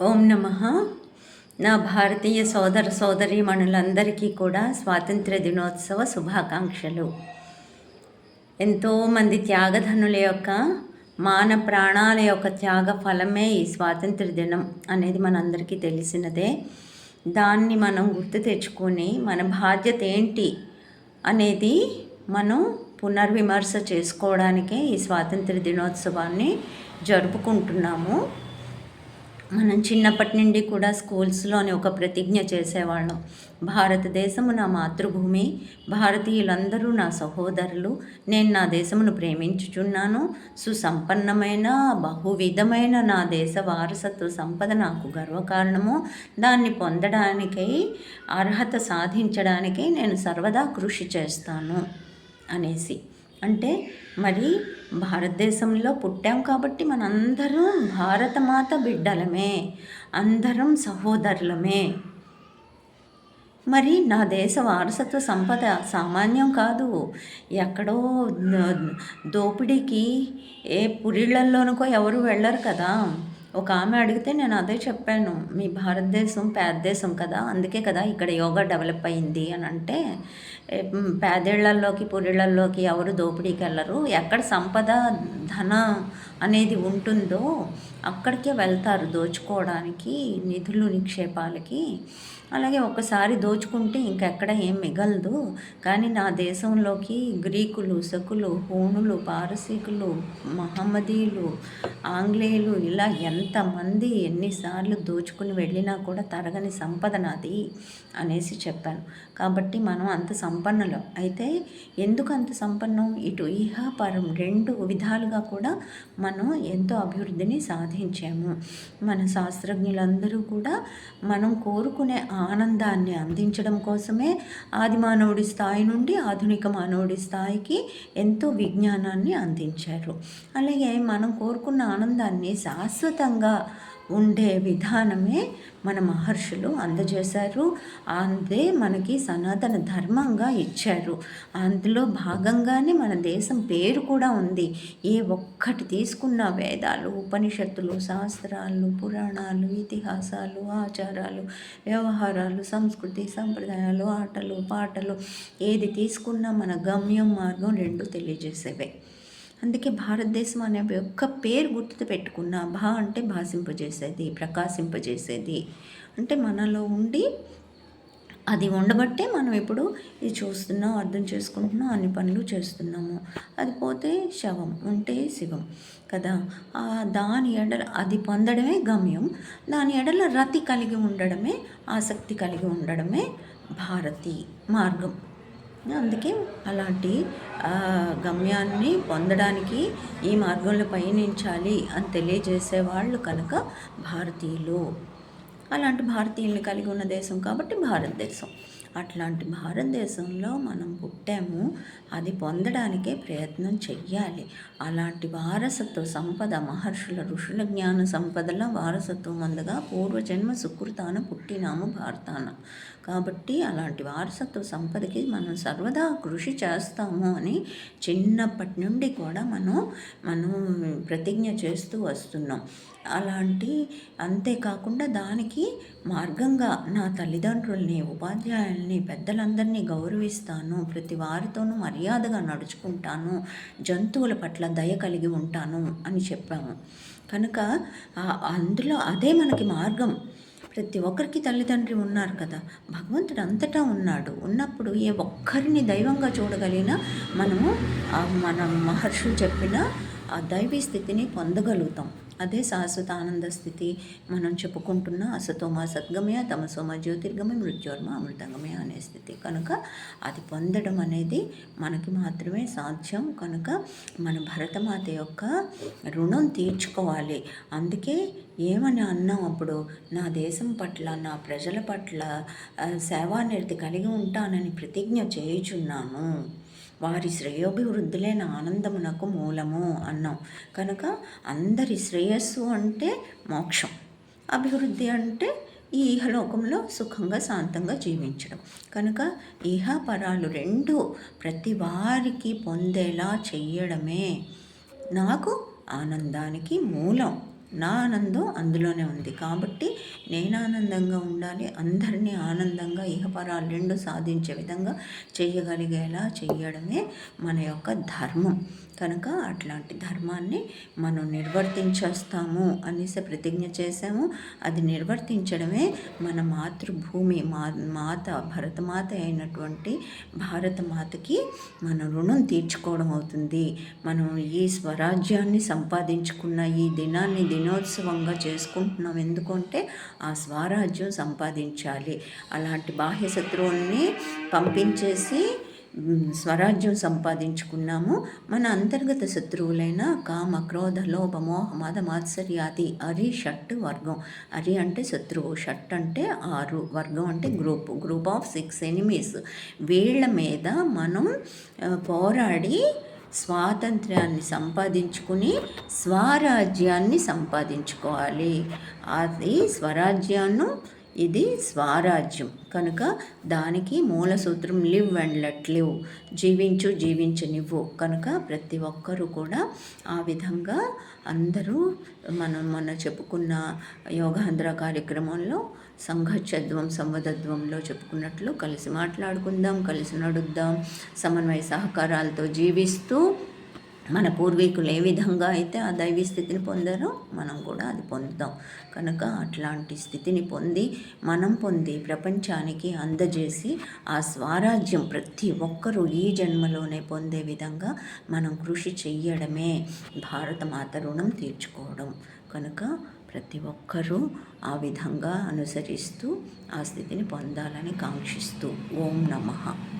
ఓం నమ. నా భారతీయ సోదర సోదరీమణులందరికీ కూడా స్వాతంత్ర దినోత్సవ శుభాకాంక్షలు. ఎంతోమంది త్యాగధనుల యొక్క మాన ప్రాణాల యొక్క త్యాగ ఫలమే ఈ స్వాతంత్ర దినం అనేది మనందరికీ తెలిసినదే. దాన్ని మనం గుర్తు తెచ్చుకొని మన బాధ్యత ఏంటి అనేది మనం పునర్విమర్శ చేసుకోవడానికే ఈ స్వాతంత్ర దినోత్సవాన్ని జరుపుకుంటున్నాము. మనం చిన్నప్పటి నుండి కూడా స్కూల్స్లోని ఒక ప్రతిజ్ఞ చేసేవాళ్ళం. భారతదేశము నా మాతృభూమి భారతీయులందరూ నా సహోదరులు నేను నా దేశమును ప్రేమించుచున్నాను. సుసంపన్నమైన బహువిధమైన నా దేశ వారసత్వ సంపద నాకు గర్వకారణము. దాన్ని పొందడానికై అర్హత సాధించడానికై నేను సర్వదా కృషి చేస్తాను అనేసి. అంటే మరి భారతదేశంలో పుట్టాం కాబట్టి మనందరం భారతమాత బిడ్డలమే అందరం సహోదరులమే. మరి నా దేశ వారసత్వ సంపద సామాన్యం కాదు. ఎక్కడో దోపిడీకి ఏ పురిళ్ళలోనికో ఎవరు వెళ్ళరు కదా. ఒక ఆమె అడిగితే నేను అదే చెప్పాను మీ భారతదేశం పేద దేశం కదా అందుకే కదా ఇక్కడ యోగా డెవలప్ అయింది అని అంటే పేదేళ్ళలోకి పురిళ్ళలోకి ఎవరు దోపిడీకి వెళ్ళరు. ఎక్కడ సంపద ధన అనేది ఉంటుందో అక్కడికే వెళ్తారు దోచుకోవడానికి నిధులు నిక్షేపాలకి. అలాగే ఒకసారి దోచుకుంటే ఇంకెక్కడ ఏం మిగలదు. కానీ నా దేశంలోకి గ్రీకులు శకులు హోనులు పారసీకులు మహమ్మదీయులు ఆంగ్లేయులు ఇలా ఎంతమంది ఎన్నిసార్లు దోచుకుని వెళ్ళినా కూడా తరగని సంపద నాది అనేసి చెప్పాను. కాబట్టి మనం అంత సంపన్నులం. అయితే ఎందుకు అంత సంపన్నం? ఇటు ఈహాపరం రెండు విధాలుగా కూడా మన ఎంతో అభివృద్ధిని సాధించాము. మన శాస్త్రజ్ఞులందరూ కూడా మనం కోరుకునే ఆనందాన్ని అందించడం కోసమే ఆది మానవుడి స్థాయి నుండి ఆధునిక మానవుడి స్థాయికి ఎంతో విజ్ఞానాన్ని అందించారు. అలాగే మనం కోరుకున్న ఆనందాన్ని శాశ్వతంగా ఉండే విధానమే మన మహర్షులు అందజేశారు. అందే మనకి సనాతన ధర్మంగా ఇచ్చారు. అందులో భాగంగానే మన దేశం పేరు కూడా ఉంది. ఏ ఒక్కటి తీసుకున్న వేదాలు ఉపనిషత్తులు శాస్త్రాలు పురాణాలు ఇతిహాసాలు ఆచారాలు వ్యవహారాలు సంస్కృతి సంప్రదాయాలు ఆటలు పాటలు ఏది తీసుకున్నా మన గమ్యం మార్గం రెండు తెలియజేసేవే. అందుకే భారతదేశం అనే ఒక్క పేరు గుర్తు పెట్టుకున్న భా అంటే భాషింపజేసేది ప్రకాశింపజేసేది. అంటే మనలో ఉండి అది ఉండబట్టే మనం ఇప్పుడు ఇది చూస్తున్నాం అర్థం చేసుకుంటున్నాం అన్ని పనులు చేస్తున్నాము. అది పోతే శవం ఉంటే శివం కదా? దాని ఎడల అది పొందడమే గమ్యం. దాని ఎడల రతి కలిగి ఉండడమే ఆసక్తి కలిగి ఉండడమే భారతి మార్గం. అందుకే అలాంటి గమ్యాన్ని పొందడానికి ఈ మార్గంలో పయనించాలి అని తెలియజేసే వాళ్ళు కనుక భారతీయులు. అలాంటి భారతీయుల్ని కలిగి ఉన్న దేశం కాబట్టి భారతదేశం. అట్లాంటి భారతదేశంలో మనం పుట్టాము అది పొందడానికే ప్రయత్నం చెయ్యాలి. అలాంటి వారసత్వ సంపద మహర్షుల ఋషుల జ్ఞాన సంపదల వారసత్వం అందగా పూర్వజన్మ సుకృతాన పుట్టినాము భారతాన. కాబట్టి అలాంటి వారసత్వ సంపదకి మనం సర్వదా కృషి చేస్తాము అని చిన్నప్పటి నుండి కూడా మనం మనం ప్రతిజ్ఞ చేస్తూ వస్తున్నాం. అలాంటి అంతేకాకుండా దానికి మార్గంగా నా తల్లిదండ్రుల్ని ఉపాధ్యాయుల్ని పెద్దలందరినీ గౌరవిస్తాను. ప్రతి వారితోనూ మర్యాదగా నడుచుకుంటాను. జంతువుల పట్ల దయ కలిగి ఉంటాను అని చెప్పాము. కనుక అందులో అదే మనకి మార్గం. ప్రతి ఒక్కరికి తల్లిదండ్రి ఉన్నారు కదా. భగవంతుడు అంతటా ఉన్నాడు. ఉన్నప్పుడు ఏ ఒక్కరిని దైవంగా చూడగలిగినా మనము మన మహర్షులు చెప్పిన ఆ దైవీ స్థితిని పొందగలుగుతాం. అదే శాశ్వత ఆనంద స్థితి. మనం చెప్పుకుంటున్న అసతోమ సద్గమయ తమసోమ జ్యోతిర్గమయ మృత్యోర్మ అమృతంగమయ అనే స్థితి. కనుక అది పొందడం అనేది మనకి మాత్రమే సాధ్యం. కనుక మన భరతమాత యొక్క రుణం తీర్చుకోవాలి. అందుకే ఏమని అన్నాం అప్పుడు నా దేశం పట్ల నా ప్రజల పట్ల సేవానిరతి కలిగి ఉంటానని ప్రతిజ్ఞ చేయుచున్నాను. వారి శ్రేయోభివృద్ధులే నా ఆనందమునకు మూలము అన్నాం. కనుక అందరి శ్రేయస్సు అంటే మోక్షం. అభివృద్ధి అంటే ఈ ఇహలోకంలో సుఖంగా శాంతంగా జీవించడం. కనుక ఇహపరాలు రెండు ప్రతి వారికి పొందేలా చెయ్యడమే నాకు ఆనందానికి మూలం. నా ఆనందం అందులోనే ఉంది. కాబట్టి నేను ఆనందంగా ఉండాలి అందరినీ ఆనందంగా ఇహపరాలు రెండు సాధించే విధంగా చేయగలిగేలా చేయడమే మన యొక్క ధర్మం. కనుక అట్లాంటి ధర్మాన్ని మనం నిర్వర్తించేస్తాము అనేసి ప్రతిజ్ఞ చేసాము అది నిర్వర్తించడమే మన మాతృభూమి మా మాత భరతమాత అయినటువంటి భారతమాతకి మన రుణం తీర్చుకోవడం అవుతుంది. మనం ఈ స్వరాజ్యాన్ని సంపాదించుకున్న ఈ దినాన్ని దినోత్సవంగా చేసుకుంటున్నాం. ఎందుకంటే ఆ స్వరాజ్యం సంపాదించాలి. అలాంటి బాహ్య శత్రువుల్ని పంపించేసి స్వరాజ్యం సంపాదించుకున్నాము. మన అంతర్గత శత్రువులైన కామ క్రోధ లోభ మోహ మద మాత్సర్యాది అరి షట్ వర్గం. అరి అంటే శత్రువు షట్ అంటే ఆరు వర్గం అంటే group. Group of six enemies. వీళ్ళ మీద మనం పోరాడి స్వాతంత్ర్యాన్ని సంపాదించుకుని స్వరాజ్యాన్ని సంపాదించుకోవాలి. అది స్వరాజ్యాన్ని ఇది స్వరాజ్యం. కనుక దానికి మూల సూత్రం లివ్ అండ్ లెట్ లివ్. జీవించు జీవించనివ్వు కనుక ప్రతి ఒక్కరూ కూడా ఆ విధంగా అందరూ మనం మొన్న చెప్పుకున్న యోగాంధ్ర కార్యక్రమంలో సంఘచద్వం సంవదత్వంలో చెప్పుకున్నట్లు కలిసి మాట్లాడుకుందాం కలిసి నడుద్దాం సమన్వయ సహకారాలతో జీవిస్తూ మన పూర్వీకులు ఏ విధంగా అయితే ఆ దైవీ స్థితిని పొందారో మనం కూడా అది పొందుతాం. కనుక అట్లాంటి స్థితిని పొంది మనం పొంది ప్రపంచానికి అందజేసి ఆ స్వరాజ్యం ప్రతి ఒక్కరూ ఈ జన్మలోనే పొందే విధంగా మనం కృషి చెయ్యడమే భారత మాత రుణం తీర్చుకోవడం. కనుక ప్రతి ఒక్కరూ ఆ విధంగా అనుసరిస్తూ ఆ స్థితిని పొందాలని కాంక్షిస్తూ. ఓం నమః.